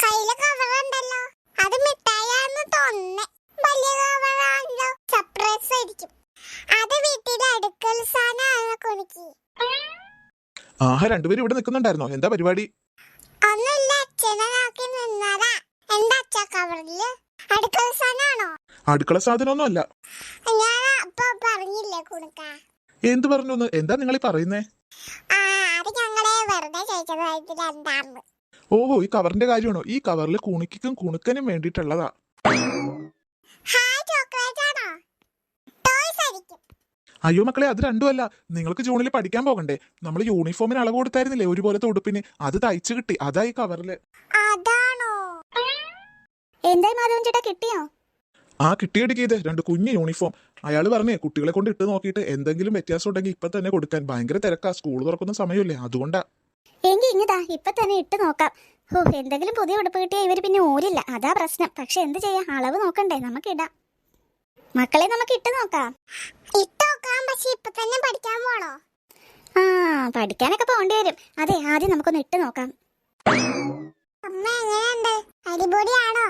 കയ്യിൽ കവറുണ്ടല്ലോ അത് മിഠായാന്ന് തോന്നുന്നേ. വലിയ കവറാണല്ലോ സർപ്രൈസ് ആയിരിക്കും. അത് വീട്ടിലെ അടുക്കൽ സാധനമാണ് കുണിക്ക് ആഹാ രണ്ടുപേരും ഇവിടെ നിൽക്കുന്നുണ്ടായിരുന്നോ? എന്താ പരിപാടി? ഒന്നുമില്ല. അച്ഛനെ നോക്കി നിന്നതാ. എന്താ അച്ഛ കവറിൽ അടുക്കൽ സാധനമാണോ? അടുക്കള സാധനമൊന്നും അല്ല ഞാൻ അപ്പൊ പറഞ്ഞില്ലേ കുണുക്ക? എന്ത് പറഞ്ഞു എന്താ നിങ്ങൾ ഈ പറയുന്നേ? അത് ഞങ്ങളെ വെറുതെ എന്താന്ന് ഓഹോ ഈ കവറിന്റെ കാര്യമാണോ? ഈ കവറിൽ കുണിക്കും കുണുക്കനും വേണ്ടിയിട്ടുള്ളതാ. ടോയ്സ് അയ്യോ മക്കളെ അത് രണ്ടുമല്ല. നിങ്ങൾക്ക് ജൂണിൽ പഠിക്കാൻ പോകണ്ടേ. നമ്മൾ യൂണിഫോമിന് അളവ് കൊടുത്തായിരുന്നില്ലേ ഒരുപോലത്തെ ഉടുപ്പിന് അത് തയ്ച്ചു കിട്ടി. അതായി ഈ കവറിൽ. അതാണോ? എന്തായി മാധവൻ ചേട്ടാ കിട്ടിയോ? ആ കിട്ടിയെടുക്കി ഇത് രണ്ട് കുഞ്ഞ് യൂണിഫോം അയാൾ പറഞ്ഞേ കുട്ടികളെ കൊണ്ട് ഇട്ട് നോക്കിയിട്ട് എന്തെങ്കിലും വ്യത്യാസം ഉണ്ടെങ്കിൽ ഇപ്പൊ തന്നെ കൊടുക്കാൻ. ഭയങ്കര തിരക്കാ. സ്കൂൾ തുറക്കുന്ന സമയമില്ലേ. അതുകൊണ്ടാ. എങ്കി ഇങ്ങതാ ഇപ്പൊ തന്നെ ഇട്ട് നോക്കാം. ഓ എന്തെങ്കിലും പുതിയ ഉടുപ്പ് കിട്ടിയാൽ ഇവർ പിന്നെ ഓരില്ല. അതാ പ്രശ്നം. പക്ഷെ എന്ത് ചെയ്യാം? അളവ് നോക്കണ്ടേ. നമുക്ക് ഇടാം. മക്കളെ നമുക്ക് ഇട്ട് നോക്കാം. ഇട്ട് നോക്കാം. പക്ഷെ ഇപ്പൊ തന്നെ പഠിക്കാൻ പോണോ? ആ പഠിക്കാനൊക്കെ പോണ്ടി വരും. അതെ ആദ്യം നമുക്കൊന്ന് ഇട്ട് നോക്കാം. അമ്മ എങ്ങനെയുണ്ട്? അടിപൊളിയാണോ?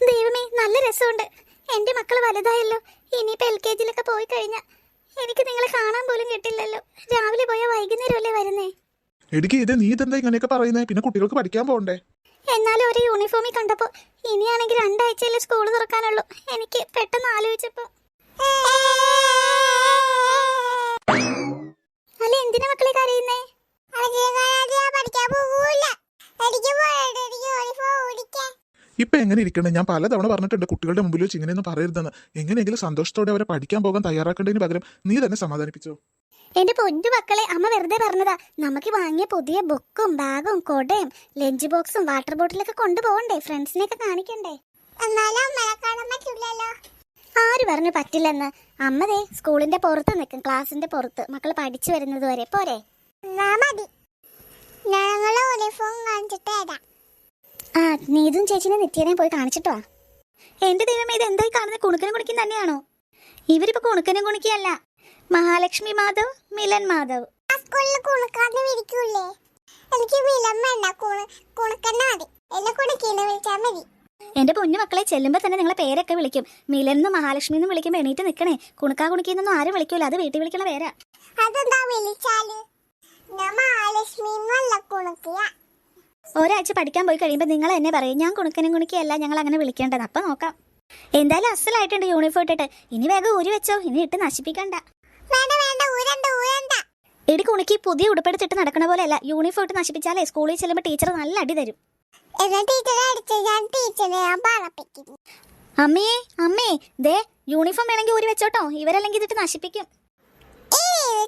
ദൈവമേ നല്ല രസമുണ്ട്. എന്റെ മക്കൾ വലുതായല്ലോ. ഇനിയിപ്പോ എൽ കെ ജിയിലൊക്കെ പോയി കഴിഞ്ഞാ എനിക്ക് നിങ്ങളെ കാണാൻ പോലും കിട്ടില്ലല്ലോ. രാവിലെ പോയാൽ വൈകുന്നേരമല്ലേ വരുന്നേ? എടിക്ക് ഇത് നീ ഇതെന്താ ഇങ്ങനെയൊക്കെ പറയുന്നേ? പിന്നെ കുട്ടികൾക്ക് പഠിക്കാൻ പോകണ്ടേ എന്നാലും ഒരു യൂണിഫോമിൽ കണ്ടപ്പോ ഇനിയാണെങ്കിൽ രണ്ടാഴ്ചയിലെ സ്കൂൾ തുറക്കാനുള്ളൂ. എനിക്ക് പെട്ടെന്ന് ആലോചിച്ചപ്പോ. അല്ല എന്തിനാ മക്കളെ കരയുന്നേ? പഠിക്കാൻ പോകൂല എനിക്ക് പോയിട്ട് എനിക്ക് യൂണിഫോം ഓടിക്കാൻ ഇപ്പൊ എങ്ങനെ ഇരിക്കണം? ഞാൻ പലതവണ പറഞ്ഞിട്ടുണ്ട് കുട്ടികളുടെ മുമ്പിൽ വെച്ച് ഇങ്ങനെയൊന്നും പറയരുതെന്ന്. എങ്ങനെയെങ്കിലും സന്തോഷത്തോടെ അവരെ പഠിക്കാൻ പോകാൻ തയ്യാറാക്കേണ്ടതിന് പകരം നീ തന്നെ സമാധാനിപ്പിച്ചോ? എന്റെ പൊന്നു മക്കളെ അമ്മ വെറുതെ പറഞ്ഞതാ. നമുക്ക് വാങ്ങിയ പുതിയ ബുക്കും ബാഗും കൊടയും ലഞ്ച് ബോക്സും വാട്ടർ ബോട്ടിലൊക്കെ കൊണ്ടുപോകണ്ടേ? ഫ്രണ്ട്സിനെയൊക്കെ കാണിക്കണ്ടേ? ആര് പറഞ്ഞു പറ്റില്ലെന്ന്? അമ്മതേ സ്കൂളിന്റെ പുറത്ത് നിൽക്കും ക്ലാസിന്റെ പുറത്ത്. മക്കൾ പഠിച്ചു വരുന്നത് വരെ. പോരെ? മതി. ഞങ്ങൾ യൂണിഫോം കാണിച്ചിട്ട് തരാം. ആ നീതും ചേച്ചിനെ നിത്യനെ പോയി കാണിച്ചിട്ടോ? എന്റെ ദൈവമേ ഇത് എന്തായി കാണുന്ന കുണുക്കനും കുണിക്കും തന്നെയാണോ? ഇവരിപ്പോ കുണുക്കനും കുണിക്കല്ല മഹാലക്ഷ്മി മാധവ് മിലൻ മാധവ്. സ്കൂളിൽ കുണുക്കാന്ന് വിളിക്കൂലേ എനിക്ക് മിലൻ വേണ്ട. കുണു കുണുക്കന്നെ മതി. എന്നെ കുണുക്കീന്ന് വിളിച്ചാൽ മതി. എന്റെ പൊന്നു മക്കളെ ചെല്ലുമ്പോ തന്നെ നിങ്ങളെ പേരൊക്കെ വിളിക്കും. മിലൻ എന്നും മഹാലക്ഷ്മി എന്നും വിളിക്കുമ്പോ എണീറ്റ് നിൽക്കണേ കുണുക്കാ കുണിക്കുന്നൊന്നും ആരും വിളിക്കൂല. അത് വീട്ടിൽ വിളിക്കണ പേരാ. അതെന്താ വിളിച്ചാൽ? ഞാൻ മഹാലക്ഷ്മി എന്നല്ല കുണുക്കിയ. ഒരാഴ്ച പഠിക്കാൻ പോയി കഴിയുമ്പോൾ നിങ്ങൾ എന്നെ പറയും ഞാൻ കുണുക്കനും കുണുക്കിയല്ല ഞങ്ങൾ അങ്ങനെ വിളിക്കേണ്ടത്. അപ്പൊ നോക്കാം. എന്തായാലും അസലായിട്ടുണ്ട് യൂണിഫോം ഇട്ടിട്ട്. ഇനി വേഗം ഊരി വെച്ചോ ഇനി ഇട്ട് നശിപ്പിക്കണ്ട. ഇടി കുണുക്കി പുതിയ ഉടുപ്പെടുത്തിട്ട് നടക്കണ പോലെയല്ല. യൂണിഫോം ഇട്ട് നശിപ്പിച്ചാലേ സ്കൂളിൽ ചെല്ലുമ്പോൾ ടീച്ചർ നല്ല അടി തരും. അമ്മേ അമ്മേ ദേ യൂണിഫോം വേണമെങ്കിൽ ഊരി വെച്ചോട്ടോ. ഇവരല്ലെങ്കിൽ ഇതിട്ട് നശിപ്പിക്കും ഏ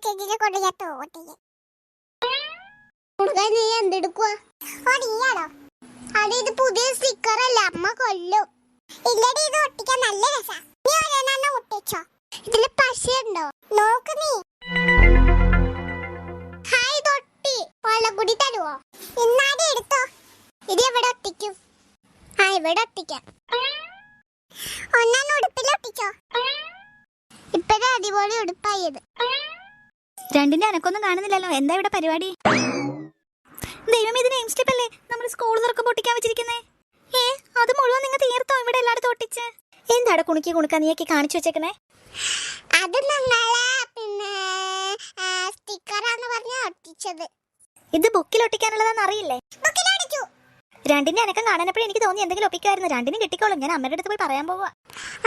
ചേച്ചിനെ കൊണ്ട് ഞാൻ തോട്ടില്ല നീ എന്തെടുക്കുക നീയാണോ? അത് ഇത് പുതിയ സ്റ്റിക്കർ അല്ല? അമ്മ കൊല്ലും. ഇല്ലടി ഇത് ഒട്ടിക്കാൻ നല്ല രസാ. നീ ഒരെണ്ണം ഒട്ടിച്ചോ? ഇതിൽ പശയുണ്ടോ? നോക്ക് നീ. ഹായ് തൊട്ടി വെള്ളം കൂടി തരുവോ? ഇന്നാടി എടുത്തോ. ഇത് എവിടെ ഒട്ടിക്കും? ആ ഇവിടെ ഒട്ടിക്കാം. ഒന്നാം ഉടുപ്പിൽ ഒട്ടിച്ചോ? ഇപ്പഴേ അടിപൊളി ഉടുപ്പായത് രണ്ടിന്റെ അനക്കൊന്നും കാണുന്നില്ലല്ലോ. എന്താ ഇവിടെ പരിപാടി? ദൈവം ഇത് നെയിം സ്ലിപ്പ് അല്ലേ? നമ്മൾ സ്കൂൾ തുറക്കുമ്പോൾ പൊട്ടിക്കാൻ വെച്ചിരിക്കുന്നേ. ഏ അത് മുഴുവൻ നിങ്ങൾ തീർത്തോ ഇവിടെ എല്ലായിടത്തും ഒട്ടിച്ച്? എന്താണ് കുണുക്കി കുണുക്ക നീയൊക്കെ കാണിച്ചു വെച്ചേക്കണേ അത് ഞങ്ങളെ പിന്നെ സ്റ്റിക്കറാന്ന് പറഞ്ഞ ഒട്ടിച്ചത്. ഇത് ബുക്കിൽ ഒട്ടിക്കാനുള്ളതാണെന്ന് അറിയില്ലേ? രണ്ടിന്റെ അനക്കം കാണാനപ്പോഴും എനിക്ക് തോന്നി എന്തെങ്കിലും ഒപ്പിക്കുമായിരുന്നു രണ്ടിനും കിട്ടിക്കോളും. ഞാൻ അമ്മയുടെ അടുത്ത് പോയി പറയാൻ പോവാ.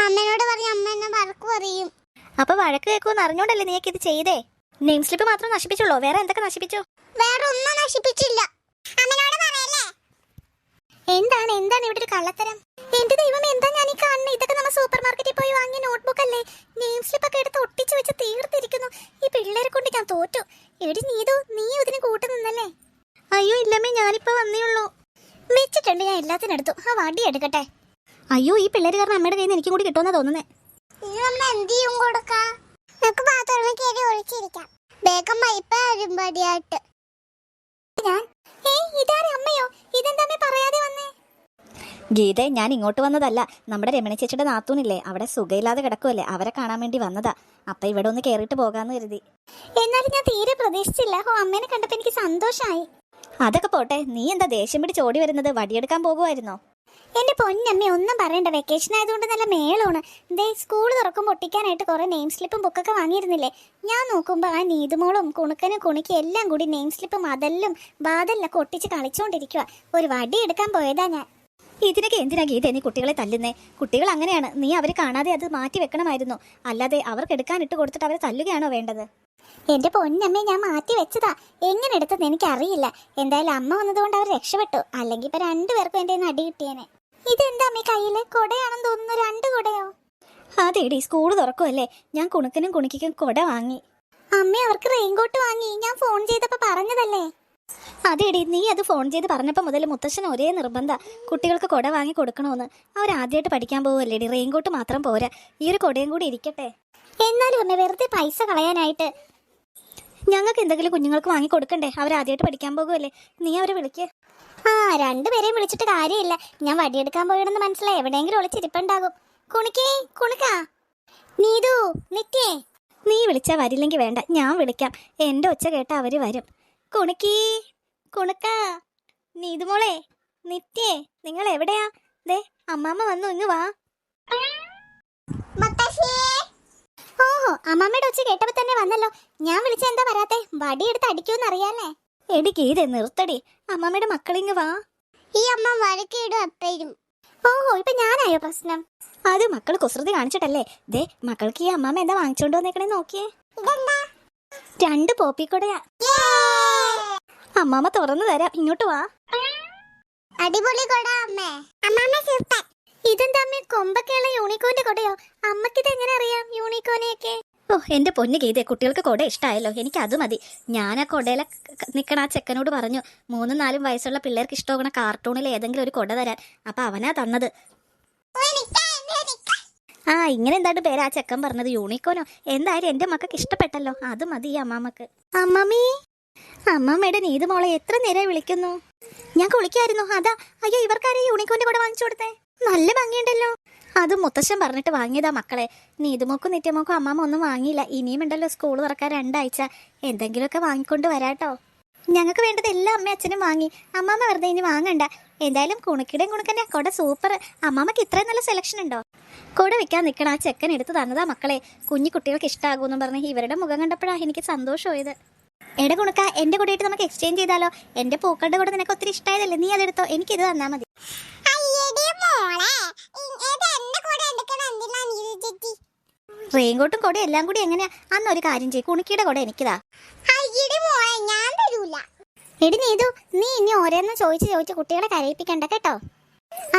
അമ്മനോട് പറഞ്ഞ അമ്മ എന്നെ വഴക്ക് പറയും. അപ്പൊ വഴക്ക് കേൾക്കുമെന്ന് അറിഞ്ഞോണ്ടല്ലേ നീയൊക്കെ ഇത് ചെയ്തേ? നെയിം സ്ലിപ്പ് മാത്രം നശിപ്പിച്ചുള്ളൂ? വേറെ എന്തൊക്കെ നശിപ്പിച്ചു? വേറെ ഒന്നും നശിപ്പിച്ചില്ല. അമ്മനോട് പറയല്ലേ? എന്താണ് എന്താണ് ഇവിടെ ഒരു കള്ളത്തരം? എന്റെ ദൈവം എന്താ ഞാൻ ഈ കാണുന്നത് ഇതൊക്കെ നമ്മൾ സൂപ്പർ മാർക്കറ്റിൽ പോയി വാങ്ങിയ നോട്ട്ബുക്ക് അല്ലേ? നെയിം സ്ലിപ്പ് ഒക്കെ എടുത്ത് ഒട്ടിച്ചു വെച്ച് തീർത്തിരിക്കുന്നു. ഈ പിള്ളേരെ കൊണ്ട് ഞാൻ തോറ്റു. എടി നീതു നീ ഇതിന് കൂട്ടു നിന്നല്ലേ? അയ്യോ ഇല്ലമ്മേ ഞാനിപ്പോ വന്നേ ഉള്ളൂ. വെച്ചിട്ടുണ്ട് ഞാൻ എല്ലാത്തിനും എടുത്തു. ആ വടി എടുക്കട്ടെ. അയ്യോ ഈ പിള്ളേര് കാരണം അമ്മയുടെ കയ്യിൽ നിന്ന് എനിക്കും കൂടി കിട്ടുമെന്നാ തോന്നുന്നേ. എന്ത് ചെയ്യും കൊടുക്കാം? നമുക്ക് ബാത്റൂമിൽ കയറി ഒളിച്ചിരിക്കാം. വേഗം വരുമ്പടിയായിട്ട് ഗീത ഞാൻ ഇങ്ങോട്ട് വന്നതല്ല. നമ്മുടെ രമണി ചേച്ചിയുടെ നാത്തൂനില്ലേ അവിടെ സുഖയില്ലാതെ കിടക്കുമല്ലേ അവരെ കാണാൻ വേണ്ടി വന്നതാ. അപ്പൊ ഇവിടെ ഒന്ന് കേറിയിട്ട് പോകാന്ന് കരുതി. എന്നാലും ഞാൻ തീരെ പ്രതീക്ഷിച്ചില്ല. ഓ അമ്മേനെ കണ്ടപ്പോ എനിക്ക് സന്തോഷമായി അതൊക്കെ പോട്ടെ നീ എന്താ ദേഷ്യം പിടിച്ച് ഓടി വരുന്നത്? വടിയെടുക്കാൻ പോകുമായിരുന്നോ എന്റെ പൊന്നമ്മ ഒന്നും പറയണ്ട. വെക്കേഷൻ ആയതുകൊണ്ട് നല്ല മേളാണ് ദേ സ്കൂൾ തുറക്കും പൊട്ടിക്കാനായിട്ട് കുറെ നെയിം സ്ലിപ്പും ബുക്കൊക്കെ വാങ്ങിയിരുന്നില്ലേ? ഞാൻ നോക്കുമ്പോൾ ആ നീതുമോളും കുണുക്കനും കുണിക്കും എല്ലാം കൂടി നെയിം സ്ലിപ്പും അതെല്ലാം ബാതെല്ലൊക്കെ ഒട്ടിച്ച് കളിച്ചോണ്ടിരിക്കുക ഒരു വടി എടുക്കാൻ പോയതാ ഞാൻ. ഇതിനൊക്കെ എന്തിനാ ഗീത നീ കുട്ടികളെ തല്ലുന്നേ? കുട്ടികൾ അങ്ങനെയാണ്. നീ അവരെ കാണാതെ അത് മാറ്റി വെക്കണമായിരുന്നു. അല്ലാതെ അവർക്ക് എടുക്കാൻ ഇട്ട് കൊടുത്തിട്ട് അവരെ തല്ലുകയാണോ വേണ്ടത്? എന്റെ പൊന്നമ്മ ഞാൻ മാറ്റി വെച്ചതാ. എങ്ങനെ എടുത്തെന്ന് എനിക്കറിയില്ല. എന്തായാലും അമ്മ വന്നതുകൊണ്ട് അവർ രക്ഷപ്പെട്ടു. അല്ലെങ്കിൽ ഇപ്പൊ രണ്ടുപേർക്കും എന്റെ അടി കിട്ടിയേനെ. ഇതെന്താ അമ്മേ കയ്യിൽ? കൊടയാണെന്ന് തോന്നുന്നു. രണ്ട് കൊടയോ? അതെടി സ്കൂൾ തുറക്കുമല്ലേ ഞാൻ കുണുക്കനും കുണിക്കും കൊട വാങ്ങി. അമ്മ അവർക്ക് റെയിൻകോട്ട് വാങ്ങി. ഞാൻ ഫോൺ ചെയ്തപ്പോ പറഞ്ഞതല്ലേ? അതെടി നീ അത് ഫോൺ ചെയ്ത് പറഞ്ഞപ്പോൾ മുതൽ മുത്തശ്ശൻ ഒരേ നിർബന്ധം. കുട്ടികൾക്ക് കൊട വാങ്ങി കൊടുക്കണമെന്ന് അവർ ആദ്യമായിട്ട് പഠിക്കാൻ പോവല്ലേടി റെയിൻകോട്ട് മാത്രം പോരാ. ഈ ഒരു കൊടയും കൂടി ഇരിക്കട്ടെ. എന്നാലും അമ്മ വെറുതെ പൈസ കളയാനായിട്ട്. ഞങ്ങൾക്ക് എന്തെങ്കിലും കുഞ്ഞുങ്ങൾക്ക് വാങ്ങി കൊടുക്കണ്ടേ? അവർ ആദ്യമായിട്ട് പഠിക്കാൻ പോകുമല്ലേ നീ അവരെ വിളിക്ക്. ആ രണ്ടുപേരെയും വിളിച്ചിട്ട് കാര്യമില്ല. ഞാൻ വടിയെടുക്കാൻ പോയിടുന്ന് മനസ്സിലായി. എവിടെയെങ്കിലും ഒളിച്ചിരിപ്പുണ്ടാകും കുണിക്കേ കുണുക്കാ. നീതു നിറ്റേ നീ വിളിച്ചാൽ വരില്ലെങ്കിൽ വേണ്ട. ഞാൻ വിളിക്കാം. എന്റെ ഒച്ച കേട്ടാൽ അവർ വരും. കുണുക്കി. കുണുക്ക നീതുമോളെ നിത്യേ നിങ്ങൾ എവിടെയാ? ദേ അമ്മാമ്മ വന്നു ഇങ്ങ് വാ. ഓഹോ അമ്മാമ്മയുടെ ഒച്ച കേട്ടപ്പോ തന്നെ വന്നല്ലോ. ഞാൻ വിളിച്ച എന്താ വരാത്തെ? വടിയെടുത്ത് അടിക്കൂന്ന് അറിയാലേ എടി ഗീതെ നിർത്തടി. അമ്മാമ്മയുടെ മക്കളിങ്ങ് വാ. ഈ അമ്മ വഴക്കിടും എപ്പോഴും ഓഹോ ഇപ്പൊ ഞാനായോ പ്രശ്നം? അത് മക്കൾ കുസൃതി കാണിച്ചിട്ടല്ലേ. ദേ മക്കൾക്ക് ഈ അമ്മാമ്മ എന്താ വാങ്ങിച്ചോണ്ട് വന്നേക്കണേ നോക്കിയേ. രണ്ട് പോപ്പിക്കൊടയാ. അമ്മാമ്മ തുറന്നു തരാം. ഇങ്ങോട്ട് വാ. അടിപൊളി കൊട അമ്മേ. അമ്മാമ്മ സൂപ്പർ ഇതെന്താ അമ്മ? കൊമ്പൊക്കെയുള്ള യൂണിക്കോന്റെ കൊടയോ? അമ്മക്കിത് എങ്ങനെ അറിയാം യൂണിക്കോനെയൊക്കെ ഓ എന്റെ പൊന്നു ഗീതെ കുട്ടികൾക്ക് കൊട ഇഷ്ടായല്ലോ. എനിക്ക് അത് മതി. ഞാൻ ആ കൊടയിലെ നിക്കണ ആ ചെക്കനോട് പറഞ്ഞു മൂന്നും നാലും വയസ്സുള്ള പിള്ളേർക്ക് ഇഷ്ടമാകണ കാർട്ടൂണിൽ ഏതെങ്കിലും ഒരു കൊട തരാൻ. അപ്പൊ അവനാ തന്നത്. ആ ഇങ്ങനെ എന്താണ് പേര്? ആ ചെക്കൻ പറഞ്ഞത് യൂണിക്കോനോ എന്തായാലും എന്റെ മക്കൾക്ക് ഇഷ്ടപ്പെട്ടല്ലോ. അത് മതി അമ്മാമക്ക് അമ്മാമ്മക്ക്. അമ്മമ്മീ അമ്മാമ്മയുടെ നീതു മോളെ എത്ര നേരെ വിളിക്കുന്നു. ഞാൻ കുളിക്കായിരുന്നു അതാ അയ്യോ ഇവർക്കാരെ യൂണിക്കോന്റെ കൂടെ വാങ്ങിച്ചു കൊടുത്തേ. നല്ല ഭംഗിയുണ്ടല്ലോ. അത് മുത്തശ്ശൻ പറഞ്ഞിട്ട് വാങ്ങിയതാ മക്കളെ. നീതുമോക്കും നിത്യമോക്കും അമ്മമ്മ ഒന്നും വാങ്ങിയില്ല. ഇനിയും ഉണ്ടല്ലോ സ്കൂൾ തുറക്കാൻ രണ്ടാഴ്ച. എന്തെങ്കിലുമൊക്കെ വാങ്ങിക്കൊണ്ട് വരാട്ടോ. ഞങ്ങൾക്ക് വേണ്ടത് എല്ലാം അമ്മ അച്ഛനും വാങ്ങി. അമ്മാമ്മ വെറുതെ ഇനി വാങ്ങണ്ട. എന്തായാലും കുണുക്കിടയും കുണുക്കന്റെ കൊട സൂപ്പർ അമ്മാമ്മക്ക് ഇത്രയും നല്ല സെലക്ഷൻ ഉണ്ടോ? കൊട വെക്കാൻ നിൽക്കണ ആ ചെക്കൻ എടുത്ത് തന്നതാ മക്കളെ. കുഞ്ഞു കുട്ടികൾക്ക് ഇഷ്ടമാകുമെന്ന് പറഞ്ഞ് ഇവരുടെ മുഖം കണ്ടപ്പോഴാണ് എനിക്ക് സന്തോഷമായത്. എടെ കുണുക്ക എന്റെ കൂടെയായിട്ട് നമുക്ക് എക്സ്ചേഞ്ച് ചെയ്താലോ? എന്റെ പൂക്കളുടെ കൂടെ നിനക്ക് ഒത്തിരി ഇഷ്ടമായതല്ലേ നീ അതെടുത്തോ. എനിക്കിത് തന്നാ മതി. റെയിൻകോട്ടും കൊട എല്ലാം കൂടി എങ്ങനെയാ? അന്ന് ഒരു കാര്യം ചെയ്യും. കുണുക്കിയുടെ കൂടെ എനിക്കിതാ. എടി നീതു നീ ഇനി ഓരോന്ന് ചോദിച്ച് ചോദിച്ച് കുട്ടികളെ കരയിപ്പിക്കണ്ട കേട്ടോ?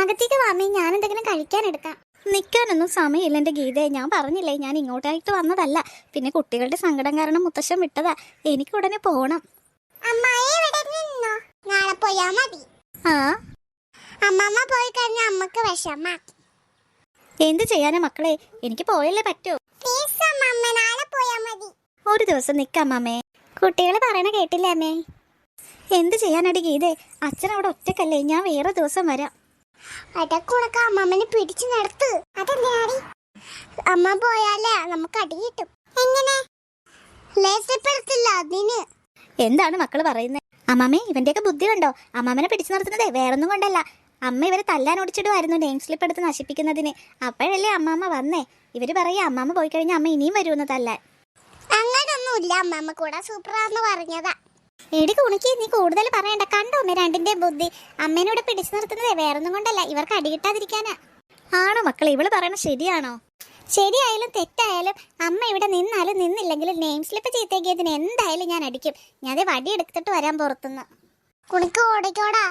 അകത്തേക്ക് വാമേ ഞാൻ എന്തെങ്കിലും കഴിക്കാൻ എടുക്കാം. നിൽക്കാനൊന്നും സമയമില്ല. എന്റെ ഗീതയെ ഞാൻ പറഞ്ഞില്ലേ ഞാൻ ഇങ്ങോട്ടായിട്ട് വന്നതല്ല. പിന്നെ കുട്ടികളുടെ സങ്കടം കാരണം മുത്തശ്ശൻ വിട്ടതാ. എനിക്ക് ഉടനെ പോകണം നാളെ പോയാ മതി. ആ? അമ്മമ്മ പോയി കഴിഞ്ഞാൽ അമ്മയ്ക്ക് വിഷമ എന്ത് ചെയ്യാനാ മക്കളെ? എനിക്ക് പോയല്ലേ പറ്റൂ. ഒരു ദിവസം നിൽക്കാം അമ്മേ കുട്ടികൾ പറയണ കേട്ടില്ലേ അമ്മേ? എന്ത് ചെയ്യാനടി ഗീതേ? അച്ഛൻ അവിടെ ഒറ്റക്കല്ലേ? ഞാൻ വേറെ ദിവസം വരാം. അടക്കുണക്ക അമ്മമ്മനെ പിടിച്ചു നടത്ത്. അതെന്തിനാടി അമ്മ പോയാലേ നമുക്ക് അടി കിട്ടും. എങ്ങനെ? ലേസപ്പെടുത്തില്ല അതിന്. എന്താണ് മക്കൾ പറയുന്നത് അമ്മാമ്മേ ഇവന്റെയൊക്കെ ബുദ്ധി കണ്ടോ? അമ്മാമ്മനെ പിടിച്ചു നിർത്തുന്നതേ വേറൊന്നും കൊണ്ടല്ല. അമ്മ ഇവരെ തല്ലാൻ ഓടിച്ചിടുമായിരുന്നു നെയിം സ്ലിപ്പ് എടുത്ത് നശിപ്പിക്കുന്നതിന്. അപ്പോഴല്ലേ അമ്മാമ്മ വന്നേ? ഇവർ പറയാ അമ്മാമ്മ പോയി കഴിഞ്ഞാൽ അമ്മ ഇനിയും വരുമെന്ന് തല്ലാൻ. അങ്ങനൊന്നുമില്ല അമ്മമ്മ കൂടെ സൂപ്പറാന്ന് പറഞ്ഞതാ. എടി കുണിക്ക് നീ കൂടുതൽ പറയണ്ട. കണ്ടോ അമ്മ രണ്ടിന്റെ ബുദ്ധി. അമ്മേനോട് പിടിച്ചു നിർത്തുന്നതേ വേറൊന്നും കൊണ്ടല്ല. ഇവർക്ക് അടികിട്ടാതിരിക്കാനാ ആണോ മക്കളെ? ഇവൾ പറയണ ശരിയാണോ? ശരിയായാലും തെറ്റായാലും അമ്മ ഇവിടെ നിന്നാലും നിന്നില്ലെങ്കിലും നെയിം സ്ലിപ്പ് ചീത്തേക്കിയതിന് എന്തായാലും ഞാൻ അടിക്കും. ഞാൻ വടി എടുത്തിട്ട് വരാൻ പുറത്തുനിന്ന്. കുണിക്ക് ഓടിക്കോടാ.